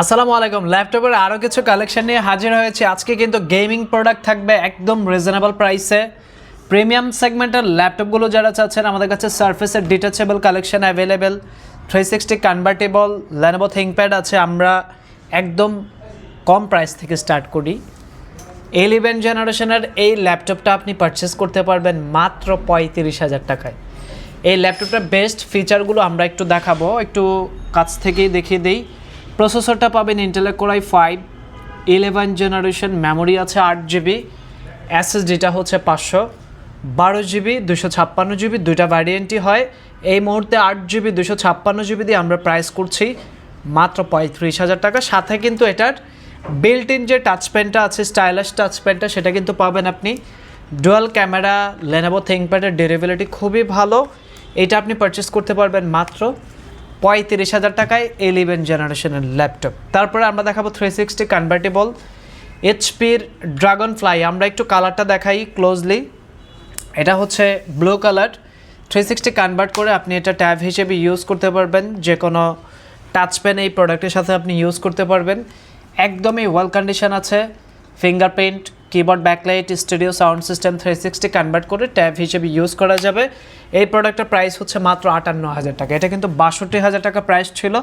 আসসালামু আলাইকুম। ল্যাপটপের আরও কিছু কালেকশন নিয়ে হাজির হয়েছে। আজকে কিন্তু গেমিং প্রোডাক্ট থাকবে একদম রিজনেবল প্রাইসে প্রিমিয়াম সেগমেন্টের ল্যাপটপগুলো যারা চাচ্ছেন, আমাদের কাছে সার্ফেসের detachable collection available three sixty convertible Lenovo ThinkPad আছে। আমরা একদম কম প্রাইস থেকে স্টার্ট করি। ইলেভেন জেনারেশনের এই ল্যাপটপটা আপনি পারচেস করতে পারবেন মাত্র পঁয়ত্রিশ হাজার টাকায়। এই ল্যাপটপটার বেস্ট ফিচারগুলো আমরা একটু দেখাবো। একটু কাছ থেকেই দেখিয়ে দিই। প্রসেসরটা পাবেন ইন্টেলের core i five eleven generation memory আছে আট জিবি এসএসডিটা হচ্ছে পাঁচশো, বারো জিবি দুশো ছাপ্পান্ন জিবি দুইটা ভ্যারিয়েন্টই হয়। এই মুহূর্তে আট জিবি দুশো ছাপ্পান্ন জিবি দিয়ে আমরা প্রাইস করছি মাত্র পঁয়ত্রিশ হাজার টাকা। সাথে কিন্তু এটার বিল্ট ইন যে টাচ পেনটা আছে স্টাইলাস টাচ পেনটা সেটা কিন্তু পাবেন আপনি। ডুয়াল ক্যামেরা লেনোভো থিঙ্কপ্যাডের ডিউরেবিলিটি খুবই ভালো। এটা আপনি পারচেস করতে পারবেন মাত্র পঁয়ত্রিশ হাজার টাকায় ইলেভেন জেনারেশনের ল্যাপটপ। তারপরে আমরা দেখাবো থ্রি সিক্সটি কনভার্টেবল এইচপির ড্রাগন ফ্লাই আমরা একটু কালারটা দেখাই ক্লোজলি এটা হচ্ছে blue colour three sixty convert করে আপনি এটা ট্যাব হিসেবে ইউজ করতে পারবেন। যে কোনো টাচ পেন এই প্রোডাক্টের সাথে আপনি ইউজ করতে পারবেন। একদমই ওয়েল কন্ডিশন আছে। Fingerprint keyboard backlight studio sound system three sixty convert করে ট্যাব হিসেবে ইউজ করা যাবে। এই প্রোডাক্টের প্রাইস হচ্ছে মাত্র আটান্ন হাজার টাকা। এটা কিন্তু বাষট্টি হাজার টাকা প্রাইস ছিল।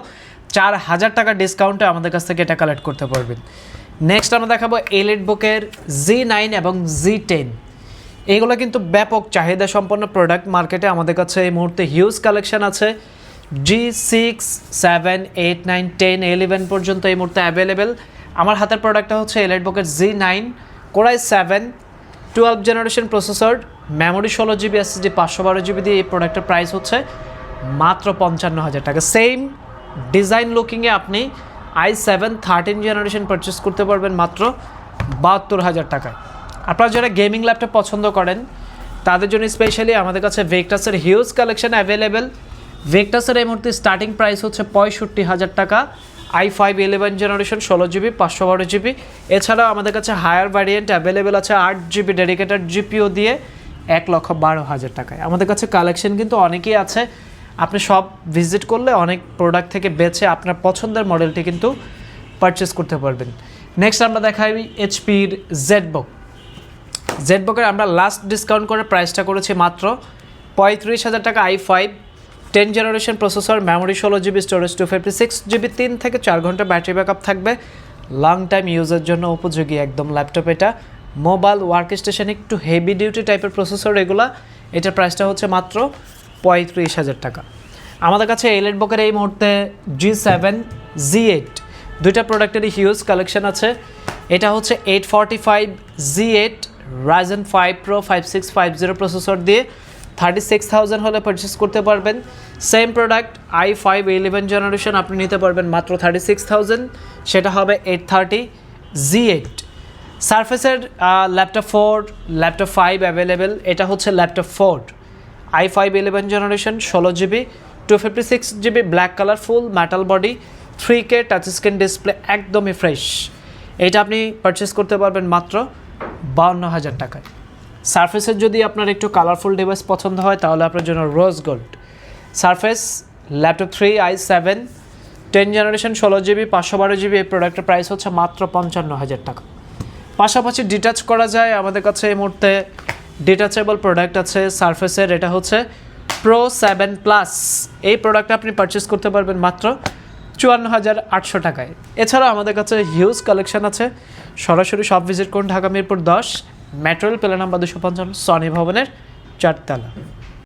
চার হাজার টাকা ডিসকাউন্টে আমাদের কাছ থেকে এটা কালেক্ট করতে পারবেন। নেক্সট আমরা দেখাবো এলিট বুকের জি নাইন এবং জি টেন এগুলো কিন্তু ব্যাপক চাহিদা সম্পন্ন প্রোডাক্ট মার্কেটে আমাদের কাছে এই মুহূর্তে হিউজ কালেকশন আছে। G six seven eight nine ten eleven পর্যন্ত এই মুহূর্তে অ্যাভেলেবেল আমার হাতের প্রোডাক্টটা হচ্ছে elite বকের G nine core i seven twelve generation processor memory ষোলো জিবি এসএসডি পাঁচশো বারো জিবি দিয়ে এই প্রোডাক্টের প্রাইস হচ্ছে মাত্র পঞ্চান্ন হাজার টাকা। সেম ডিজাইন লুকিংয়ে আপনি i seven thirteen generation purchase করতে পারবেন মাত্র বাহাত্তর হাজার টাকায় আপনারা যারা গেমিং ল্যাপটপ পছন্দ করেন, তাদের জন্য স্পেশালি আমাদের কাছে ভেক্টাসের হিউজ কালেকশন অ্যাভেলেবেল ভেক্টাসের এই মুহূর্তে স্টার্টিং প্রাইস হচ্ছে পঁয়ষট্টি হাজার টাকা। আই ফাইভ ইলেভেন জেনারেশন ষোলো জিবি পাঁচশো বারো জিবি এছাড়াও আমাদের কাছে হায়ার ভ্যারিয়েন্ট অ্যাভেলেবেল আছে আট জিবি ডেডিকেটেড জিপিও দিয়ে এক লক্ষ বারো হাজার টাকায়। আমাদের কাছে কালেকশন কিন্তু অনেকেই আছে। আপনি সব ভিজিট করলে অনেক প্রোডাক্ট থেকে বেছে আপনার পছন্দের মডেলটি কিন্তু পারচেস করতে পারবেন। নেক্সট আমরা দেখাই এইচপির জেডবুক জেডবুকের আমরা লাস্ট ডিসকাউন্ট করে প্রাইসটা করেছি মাত্র পঁয়ত্রিশ হাজার টাকা i five. Ten generation processor memory ষোলো GB storage two fifty six GB, তিন থেকে চার ঘণ্টা ব্যাটারি ব্যাকআপ থাকবে। লং টাইম ইউজের জন্য উপযোগী একদম ল্যাপটপ এটা। মোবাইল ওয়ার্ক স্টেশন একটু হেভি ডিউটি টাইপের প্রসেসর এগুলা। এটার প্রাইসটা হচ্ছে মাত্র পঁয়ত্রিশ হাজার টাকা। আমাদের কাছে এলেট বকের এই মুহূর্তে জি সেভেন জি এইট দুইটা প্রোডাক্টেরই হিউজ কালেকশন আছে। এটা হচ্ছে eight forty five G eight Ryzen five pro five six five zero processor দিয়ে। থার্টি সিক্স থাউজেন্ড হলে পারচেস করতে পারবেন। Same product i five eleven generation আপনি নিতে পারবেন মাত্র থার্টি সিক্স থাউজেন্ড সেটা হবে eight thirty G eight সার্ফেসের laptop four laptop five available এটা হচ্ছে laptop four i five eleven generation ষোলো GB two fifty six GB black colour full metal body three K touch screen display একদমই fresh এটা আপনি purchase করতে পারবেন মাত্র বাউন্ন হাজার টাকায়। সারফেসের যদি আপনার একটু কালারফুল ডিভাইস পছন্দ হয়, তাহলে আপনার জন্য rose gold Surface laptop three i seven ten generation ষোলো জিবি পাঁচশো বারো জিবি এই প্রোডাক্টের প্রাইস হচ্ছে মাত্র পঞ্চান্ন হাজার টাকা। পাশাপাশি ডিটাচ করা যায়, আমাদের কাছে এই মুহূর্তে ডিটাচেবল প্রোডাক্ট আছে সারফেসের এটা হচ্ছে প্রো সেভেন প্লাস এই প্রোডাক্টটা আপনি পারচেস করতে পারবেন মাত্র চুয়ান্ন হাজার আটশো টাকায়। এছাড়াও আমাদের কাছে হিউজ কালেকশন আছে। সরাসরি সব ভিজিট করুন, ঢাকা মিরপুর দশ। মেট্রোল পেলা নাম্বার দুশো পঞ্চান্ন সনি ভবনের চারতলা।